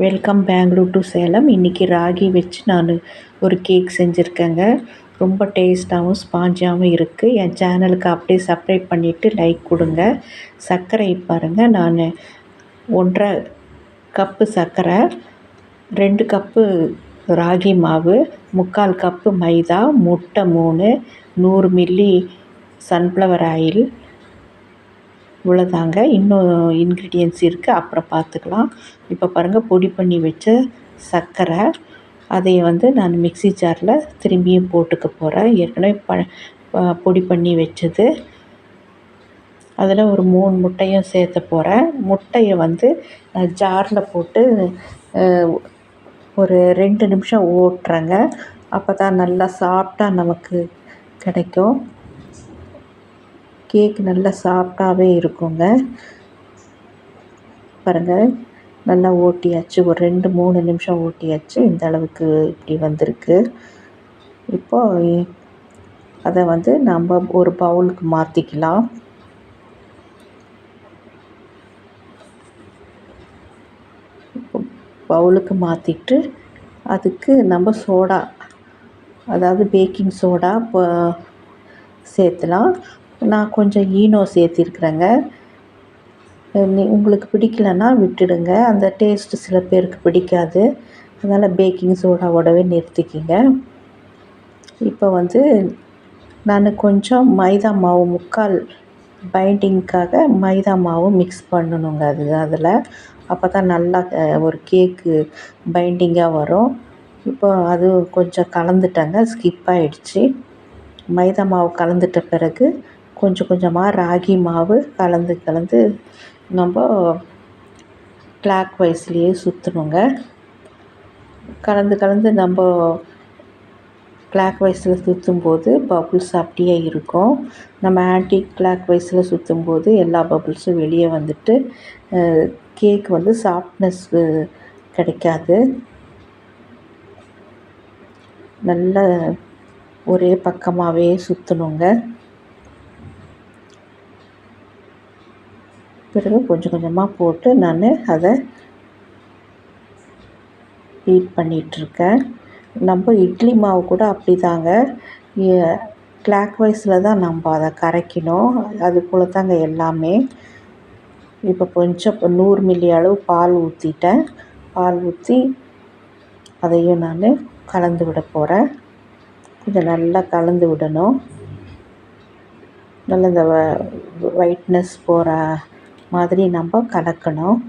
Welcome Bangalore to Salem இன்றைக்கி ராகி வச்சு நான் ஒரு கேக் செஞ்சுருக்கேங்க. ரொம்ப டேஸ்ட்டாகவும் ஸ்பாஞ்சாகவும் இருக்குது என் சேனலுக்கு அப்படியே சப்ஸ்கிரைப் பண்ணிவிட்டு லைக் கொடுங்க. சர்க்கரை பாருங்கள் நான் ஒன்றரை கப்பு சர்க்கரை ரெண்டு கப்பு ராகி மாவு முக்கால் கப்பு மைதா முட்டை மூணு நூறு மில்லி சன்ஃப்ளவர் ஆயில் இவ்வளோதாங்க இன்னும் இன்க்ரீடியன்ஸ் இருக்குது அப்புறம் பார்த்துக்கலாம். இப்போ பாருங்கள் பொடி பண்ணி வச்ச சர்க்கரை. அதை வந்து நான் மிக்ஸி ஜாரில் திரும்பியும் போட்டுக்க போகிறேன் ஏற்கனவே ப பொடி பண்ணி வச்சது. அதில் ஒரு மூணு முட்டையும் சேர்த்த போகிறேன் முட்டையை வந்து நான் ஜாரில் போட்டு ஒரு ரெண்டு நிமிஷம் ஓட்டுறேங்க. அப்போ தான் நல்லா சாஃப்டாக நமக்கு கிடைக்கும். கேக் நல்லா சாஃப்டாகவே இருக்குங்க. பாருங்கள் நல்லா ஓட்டியாச்சு. ஒரு ரெண்டு மூணு நிமிஷம் ஓட்டியாச்சு. இந்த அளவுக்கு இப்படி வந்திருக்கு. இப்போது அதை வந்து நம்ம ஒரு பவுலுக்கு மாற்றிக்கலாம் பவுலுக்கு மாற்றிட்டு அதுக்கு நம்ம சோடா அதாவது பேக்கிங் சோடா இப்போ சேர்த்துலாம். நான் கொஞ்சம் ஈனோ சேர்த்திருக்குறேங்க. உங்களுக்கு பிடிக்கலன்னா விட்டுடுங்க. அந்த டேஸ்ட்டு சில பேருக்கு பிடிக்காது. அதனால் பேக்கிங் சோடாவோடவே நிறுத்திக்கிங்க. இப்போ வந்து நான் கொஞ்சம் மைதா மாவு முக்கால் பைண்டிங்க்காக மைதா மாவு மிக்ஸ் பண்ணணுங்க. அது அதில். அப்போ தான் நல்லா ஒரு கேக்கு பைண்டிங்காக வரும். இப்போ அது கொஞ்சம் கலந்துட்டேங்க. ஸ்கிப் ஆகிடுச்சி மைதா மாவு கலந்துட்ட பிறகு கொஞ்சம் கொஞ்சமாக ராகி மாவு கலந்து கலந்து நம்ம கிளாக் வைஸ்லேயே சுற்றணுங்க கலந்து கலந்து நம்ம கிளாக் வைஸில் சுற்றும் போது பபுள்ஸ் அப்படியே இருக்கும். நம்ம ஆன்டி கிளாக் வைஸில் சுற்றும்போது எல்லா பபுள்ஸும் வெளியே வந்துட்டு கேக் வந்து சாஃப்ட்னஸ் கிடைக்காது. நல்ல ஒரே பக்கமாகவே சுற்றணுங்க பிறகு கொஞ்சம் கொஞ்சமாக போட்டு நான் அதை பீட் பண்ணிகிட்ருக்கேன் நம்ம இட்லி மாவு கூட அப்படி தாங்க கிளாக் வைஸில் தான் நம்ம அதை கரைக்கணும். அது போல் தாங்க எல்லாமே. இப்போ கொஞ்சம் நூறு மில்லி அளவு பால் ஊற்றிட்டேன் பால் ஊற்றி அதையும் நான் கலந்து விட போகிறேன் கொஞ்சம் நல்லா கலந்து விடணும். நல்ல இந்த ஒயிட்னஸ் போகிற மாதிரி நம்ம கலக்கணும்.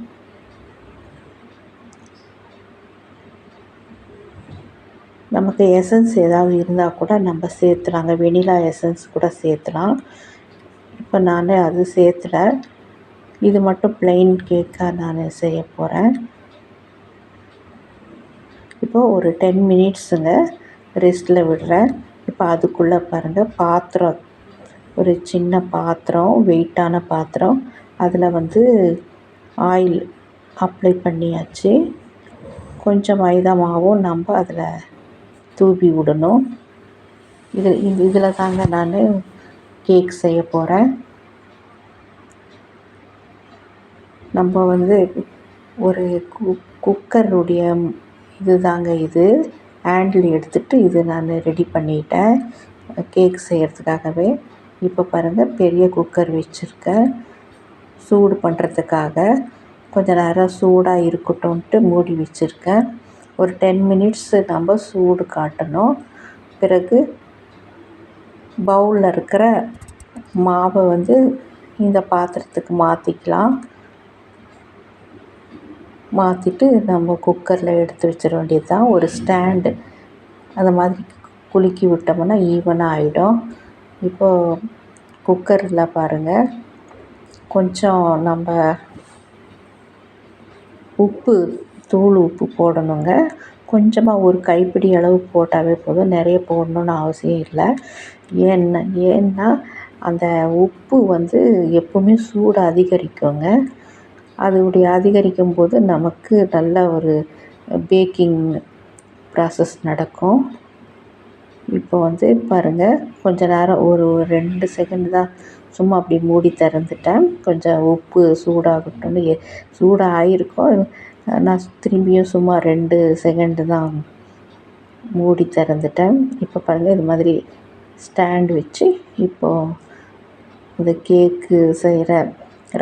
நமக்கு எசன்ஸ் ஏதாவது இருந்தால் கூட நம்ம சேர்த்துலாங்க வெனிலா எசன்ஸ் கூட சேர்த்துலாம். இப்போ நான் அது சேர்த்துல. இது மட்டும் ப்ளைன் கேக்காக நான் செய்ய போகிறேன் இப்போது ஒரு டென் மினிட்ஸுங்க ரெஸ்ட்டில் விடுறேன். இப்போ அதுக்குள்ளே பாருங்கள் பாத்திரம். ஒரு சின்ன பாத்திரம் வெயிட்டான பாத்திரம். அதில் வந்து ஆயில் அப்ளை பண்ணியாச்சு. கொஞ்சம் மைதா மாவும் நம்ம அதில் தூவி விடணும். இது இது இதில் தாங்க நான் கேக் செய்ய போகிறேன் நம்ம வந்து ஒரு கு குக்கருடைய இது தாங்க இது. ஹேண்டில் எடுத்துகிட்டு இது நான் ரெடி பண்ணிட்டேன். கேக் செய்கிறதுக்காகவே இப்போ பாருங்கள் பெரிய குக்கர் வச்சுருக்கேன். சூடு பண்ணுறதுக்காக கொஞ்சம் நேரம் சூடாக இருக்கட்டும்ன்ட்டு மூடி வச்சுருக்கேன். ஒரு டென் மினிட்ஸு நம்ம சூடு காட்டணும். பிறகு பவுலில் இருக்கிற மாவை வந்து இந்த பாத்திரத்துக்கு மாற்றிக்கலாம் மாற்றிட்டு நம்ம குக்கரில் எடுத்து வச்சிட வேண்டியது தான் ஒரு ஸ்டாண்டு அந்த மாதிரி குலுக்கி விட்டோம்னா ஈவனாக ஆகிடும் இப்போது குக்கரில் பாருங்கள் கொஞ்சம் நம்ம உப்பு தூள் உப்பு போடணுங்க. கொஞ்சமாக ஒரு கைப்பிடி அளவு போட்டாவே போதும். நிறைய போடணுன்னு அவசியம் இல்லை. ஏன்னா ஏன்னா அந்த உப்பு வந்து எப்போவுமே சூடு அதிகரிக்குங்க. அதோடைய அதிகரிக்கும் போது நமக்கு நல்ல ஒரு பேக்கிங் ப்ராசஸ் நடக்கும். இப்போ வந்து பாருங்கள் கொஞ்ச நேரம் ஒரு ரெண்டு செகண்ட் தான் சும்மா அப்படி மூடி திறந்துட்டேன். கொஞ்சம் உப்பு சூடாகட்டும்னு சூடாக ஆகிருக்கும் நான் திரும்பியும் சும்மா ரெண்டு செகண்டு தான் மூடி திறந்துட்டேன். இப்போ பாருங்கள் இது மாதிரி ஸ்டாண்ட் வச்சு இப்போது இந்த கேக்கு செய்கிற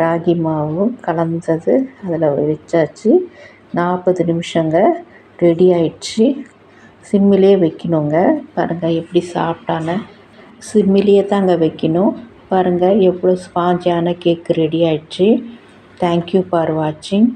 ராகி மாவும் கலந்தது. அதில் வச்சாச்சு. நாற்பது நிமிஷங்க ரெடி ஆயிடுச்சு. சிம்மிலே வைக்கணுங்க. பாருங்கள் எப்படி சாஃப்டான சிம்மிலேயே தாங்க வைக்கணும். பாருங்கள் எவ்வளோ ஸ்பாஞ்சான கேக்கு ரெடி ஆயிடுச்சு. தேங்க்யூ ஃபார் வாட்சிங்